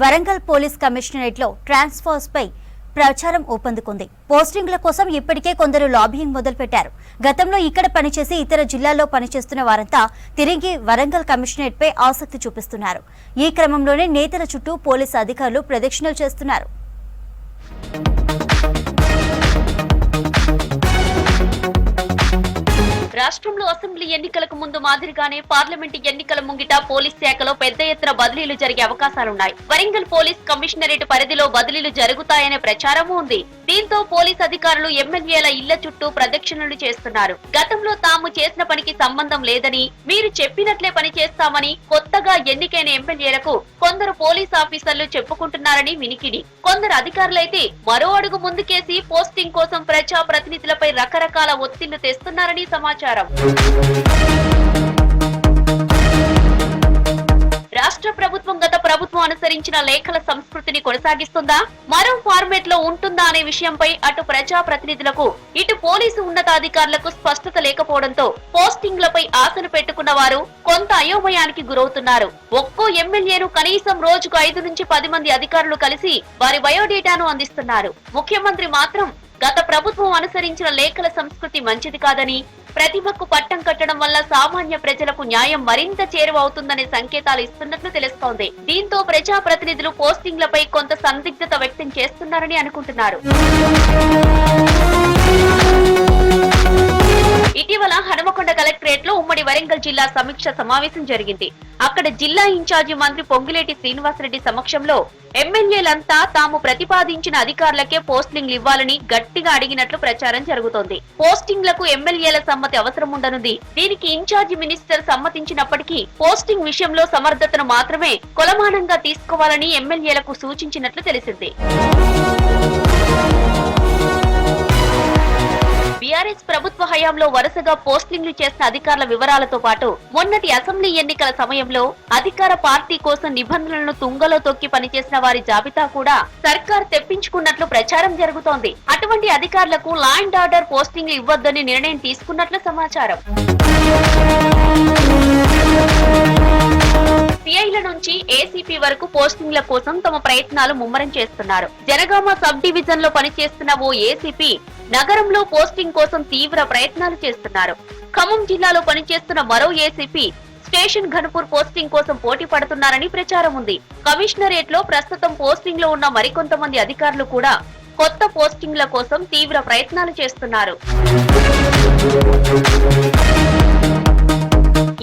Warangal police కమిషనరేట్లో ట్రాన్స్ఫర్స్పై ప్రచారం ఊపందుకుంది. పోస్టింగ్ల కోసం ఇప్పటికే కొందరు లాబింగ్ మొదలుపెట్టారు. గతంలో ఇక్కడ పనిచేసి ఇతర జిల్లాల్లో పనిచేస్తున్న వారంతా తిరిగి వరంగల్ కమిషనరేట్పై ఆసక్తి చూపిస్తున్నారు. ఈ క్రమంలోనే నేతల చుట్టూ పోలీసు అధికారులు ప్రదక్షిణలు చేస్తున్నారు. రాష్ట్రంలో అసెంబ్లీ ఎన్నికలకు ముందు మాదిరిగానే పార్లమెంటు ఎన్నికల ముంగిట పోలీస్ శాఖలో పెద్ద ఎత్తున బదిలీలు జరిగే అవకాశాలున్నాయి. వరంగల్ పోలీస్ కమిషనరేట్ పరిధిలో బదిలీలు జరుగుతాయనే ప్రచారమూ ఉంది. దీంతో పోలీస్ అధికారులు ఎమ్మెల్యేల ఇళ్ళ చుట్టూ ప్రదక్షిణలు చేస్తున్నారు. గతంలో తాము చేసిన పనికి సంబంధం లేదని మీరు చెప్పినట్లే పని చేస్తామని కొత్తగా ఎన్నికైన ఎమ్మెల్యేలకు కొందరు పోలీస్ ఆఫీసర్లు చెప్పుకుంటున్నారని వినికిడి. కొందరు అధికారులైతే మరో అడుగు ముందుకేసి పోస్టింగ్ కోసం ప్రజా ప్రతినిధులపై రకరకాల ఒత్తిళ్ళు తెస్తున్నారని సమాచారం. ప్రభుత్వం అనుసరించిన లేఖల సంస్కృతిని కొనసాగిస్తుందా? మరో ఫార్మేట్లో ఉంటుందా అనే విషయంపై అటు ప్రజా ప్రతినిధులకు ఇటు పోలీసు ఉన్నతాధికారులకు స్పష్టత లేకపోవడంతో పోస్టింగ్లపై ఆశలు పెట్టుకున్న వారు కొంత అయోమయానికి గురవుతున్నారు. ఒక్కో ఎమ్మెల్యేను కనీసం రోజుకు ఐదు నుంచి పది మంది అధికారులు కలిసి వారి బయోడేటాను అందిస్తున్నారు. ముఖ్యమంత్రి మాత్రం గత ప్రభుత్వం అనుసరించిన లేఖల సంస్కృతి మంచిది కాదని ప్రతిభకు పట్టం కట్టడం వల్ల సామాన్య ప్రజలకు న్యాయం మరింత చేరువవుతుందనే సంకేతాలు ఇస్తున్నట్లు తెలుస్తోంది. దీంతో ప్రజా ప్రతినిధులు పోస్టింగ్లపై కొంత సందిగ్ధత వ్యక్తం చేస్తున్నారని అనుకుంటున్నారు. వరంగల్ జిల్లా సమీక్ష సమావేశం జరిగింది. అక్కడ జిల్లా ఇన్ఛార్జి మంత్రి పొంగులేటి శ్రీనివాసరెడ్డి సమక్షంలో ఎమ్మెల్యేలంతా తాము ప్రతిపాదించిన అధికారులకే పోస్టింగ్లు ఇవ్వాలని గట్టిగా అడిగినట్లు ప్రచారం జరుగుతోంది. పోస్టింగ్లకు ఎమ్మెల్యేల సమ్మతి అవసరం ఉండనుంది. దీనికి ఇన్ఛార్జి మినిస్టర్ సమ్మతించినప్పటికీ పోస్టింగ్ విషయంలో సమర్థతను మాత్రమే కొలమానంగా తీసుకోవాలని ఎమ్మెల్యేలకు సూచించినట్లు తెలిసింది. హయాంలో వరుసగా పోస్టింగ్లు చేసిన అధికారుల వివరాలతో పాటు మొన్నటి అసెంబ్లీ ఎన్నికల సమయంలో అధికార పార్టీ కోసం నిబంధనలను తుంగలో తొక్కి పనిచేసిన వారి జాబితా కూడా సర్కార్ తెప్పించుకున్నట్లు ప్రచారం జరుగుతోంది. అటువంటి అధికారులకు లా అండ్ ఆర్డర్ పోస్టింగ్లు ఇవ్వొద్దని నిర్ణయం తీసుకున్నట్లు సమాచారం. సిఐల నుంచి ఏసీపీ వరకు పోస్టింగ్ల కోసం తమ ప్రయత్నాలు ముమ్మరం చేస్తున్నారు. జనగామ సబ్ డివిజన్లో పనిచేస్తున్న ఓ ఏసీపీ నగరంలో పోస్టింగ్ కోసం తీవ్ర ప్రయత్నాలు చేస్తున్నారు. ఖమ్మం జిల్లాలో పనిచేస్తున్న మరో ఏసీపీ స్టేషన్ ఘనపూర్ పోస్టింగ్ కోసం పోటీ పడుతున్నారని ప్రచారం ఉంది. కమిషనరేట్లో ప్రస్తుతం పోస్టింగ్లో ఉన్న మరికొంతమంది అధికారులు కూడా కొత్త పోస్టింగ్ల కోసం తీవ్ర ప్రయత్నాలు చేస్తున్నారు.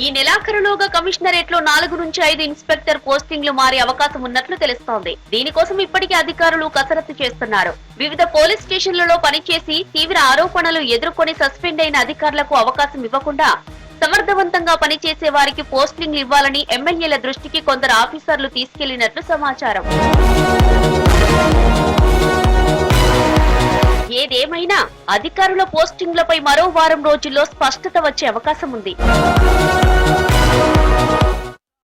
ఈ నెలాఖరులోగా కమిషనరేట్లో నాలుగు నుంచి ఐదు ఇన్స్పెక్టర్ పోస్టింగ్లు మారే అవకాశం ఉన్నట్లు తెలుస్తోంది. దీనికోసం ఇప్పటికే అధికారులు కసరత్తు చేస్తున్నారు. వివిధ పోలీస్ స్టేషన్లలో పనిచేసి తీవ్ర ఆరోపణలు ఎదుర్కొని సస్పెండ్ అయిన అధికారులకు అవకాశం ఇవ్వకుండా సమర్థవంతంగా పనిచేసే వారికి పోస్టింగ్లు ఇవ్వాలని ఎమ్మెల్యేల దృష్టికి కొందరు ఆఫీసర్లు తీసుకెళ్ళినట్లు సమాచారం. ఏదేమైనా అధికారుల పోస్టింగ్లపై మరో వారం రోజుల్లో స్పష్టత వచ్చే అవకాశం ఉంది